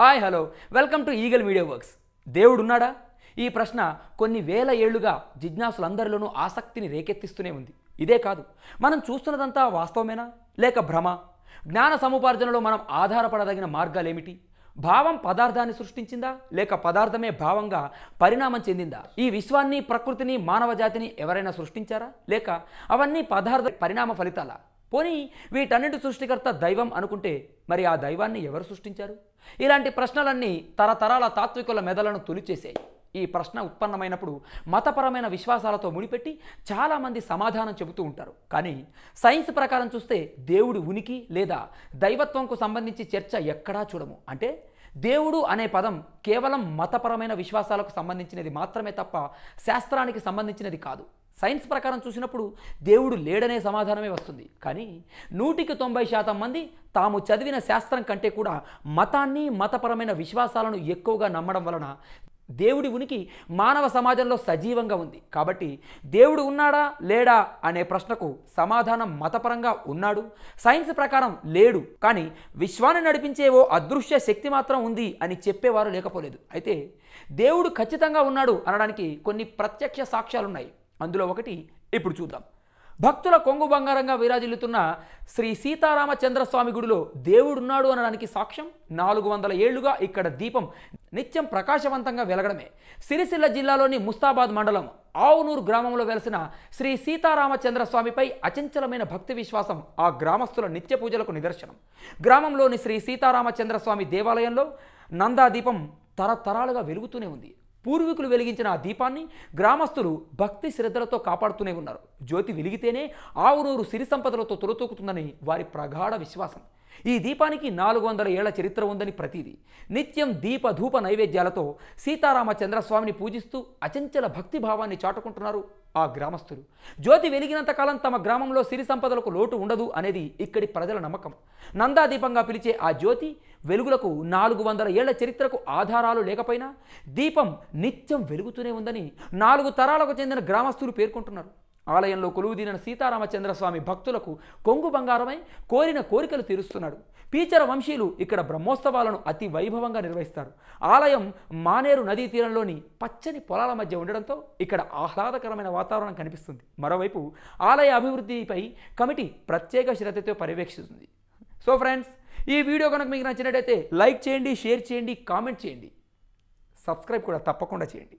Hi hello. Welcome to eagle media works. దేవుడున్నాడా? ఈ ప్రశ్న కొన్ని వేల ఏళ్ళుగా జిజ్ఞాసులందరిలోనూ ఆసక్తిని రేకెత్తిస్తూనే ఉంది. ఇదే కాదు మనం చూస్తున్నదంతా వాస్తవమేనా? లేక భ్రమ? జ్ఞాన సముపార్జనలో మనం ఆధారపడదగిన మార్గాలేమిటి? భావం పదార్థాన్ని సృష్టించిందా? లేక పదార్థమే భావంగా పరిణామం చెందిందా? ఈ విశ్వాన్ని ప్రకృతిని మానవ జాతిని ఎవరైనా సృష్టించారా? లేక అవన్నీ పదార్థ పరిణామ ఫలితాలా? పోనీ వీటన్నిటి సృష్టికర్త దైవం అనుకుంటే మరి ఆ దైవాన్ని ఎవరు సృష్టించారు? ఇలాంటి ప్రశ్నలన్నీ తరతరాల తాత్వికుల మెదలను తొలిచేశాయి. ఈ ప్రశ్న ఉత్పన్నమైనప్పుడు మతపరమైన విశ్వాసాలతో ముడిపెట్టి చాలామంది సమాధానం చెబుతూ ఉంటారు. కానీ సైన్స్ ప్రకారం చూస్తే దేవుడి ఉనికి లేదా దైవత్వంకు సంబంధించి చర్చ ఎక్కడా చూడము. అంటే దేవుడు అనే పదం కేవలం మతపరమైన విశ్వాసాలకు సంబంధించినది మాత్రమే తప్ప శాస్త్రానికి సంబంధించినది కాదు. సైన్స్ ప్రకారం చూసినప్పుడు దేవుడు లేడనే సమాధానమే వస్తుంది. కానీ నూటికి తొంభై శాతం మంది తాము చదివిన శాస్త్రం కంటే కూడా మతాన్ని మతపరమైన విశ్వాసాలను ఎక్కువగా నమ్మడం వలన దేవుడి ఉనికి మానవ సమాజంలో సజీవంగా ఉంది. కాబట్టి దేవుడు ఉన్నాడా? లేడా? అనే ప్రశ్నకు సమాధానం మతపరంగా ఉన్నాడు. సైన్స్ ప్రకారం లేడు. కానీ విశ్వాన్ని నడిపించే ఓ అదృశ్య శక్తి మాత్రం ఉంది అని చెప్పేవారు లేకపోలేదు. అయితే దేవుడు ఖచ్చితంగా ఉన్నాడు అనడానికి కొన్ని ప్రత్యక్ష సాక్ష్యాలున్నాయి. అందులో ఒకటి ఇప్పుడు చూద్దాం. భక్తుల కొంగు బంగారంగా విరాజిల్లుతున్న శ్రీ సీతారామచంద్రస్వామి గుడిలో దేవుడున్నాడు అనడానికి సాక్ష్యం నాలుగు వందల ఏళ్ళుగా ఇక్కడ దీపం నిత్యం ప్రకాశవంతంగా వెలగడమే. సిరిసిల్ల జిల్లాలోని ముస్తాబాద్ మండలం ఆవునూరు గ్రామంలో వెలసిన శ్రీ సీతారామచంద్రస్వామిపై అచంచలమైన భక్తి విశ్వాసం ఆ గ్రామస్తుల నిత్య పూజలకు నిదర్శనం. గ్రామంలోని శ్రీ సీతారామచంద్రస్వామి దేవాలయంలో నందా దీపం తరతరాలుగా వెలుగుతూనే ఉంది. పూర్వీకులు వెలిగించిన ఆ దీపాన్ని గ్రామస్తులు భక్తి శ్రద్ధలతో కాపాడుతూనే ఉన్నారు. జ్యోతి వెలిగితేనే ఆవునూరు సిరి సంపదలతో తొలతూకుతుందని వారి ప్రగాఢ విశ్వాసం. ఈ దీపానికి నాలుగు వందల ఏళ్ళ చరిత్ర ఉందని ప్రతీది. నిత్యం దీప ధూప నైవేద్యాలతో సీతారామచంద్రస్వామిని పూజిస్తూ అచంచల భక్తి భావాన్ని చాటుకుంటున్నారు ఆ గ్రామస్తులు. జ్యోతి వెలిగినంత కాలం తమ గ్రామంలో సిరి సంపదలకు లోటు ఉండదు అనేది ఇక్కడి ప్రజల నమ్మకం. నందాదీపంగా పిలిచే ఆ జ్యోతి వెలుగులకు నాలుగు వందల ఏళ్ళ చరిత్రకు ఆధారాలు లేకపోయినా దీపం నిత్యం వెలుగుతూనే ఉందని నాలుగు తరాలకు చెందిన గ్రామస్తులు పేర్కొంటున్నారు. ఆలయంలో కొలువుదీన సీతారామచంద్రస్వామి భక్తులకు కొంగు బంగారమై కోరిన కోరికలు తీరుస్తున్నాడు. పీచర వంశీయులు ఇక్కడ బ్రహ్మోత్సవాలను అతి వైభవంగా నిర్వహిస్తారు. ఆలయం మానేరు నదీ తీరంలోని పచ్చని పొలాల మధ్య ఉండడంతో ఇక్కడ ఆహ్లాదకరమైన వాతావరణం కనిపిస్తుంది. మరోవైపు ఆలయ అభివృద్ధిపై కమిటీ ప్రత్యేక శ్రద్ధతో పర్యవేక్షిస్తుంది. సో ఫ్రెండ్స్ ఈ వీడియో కనుక మీకు నచ్చినట్టయితే లైక్ చేయండి షేర్ చేయండి కామెంట్ చేయండి. సబ్స్క్రైబ్ కూడా తప్పకుండా చేయండి.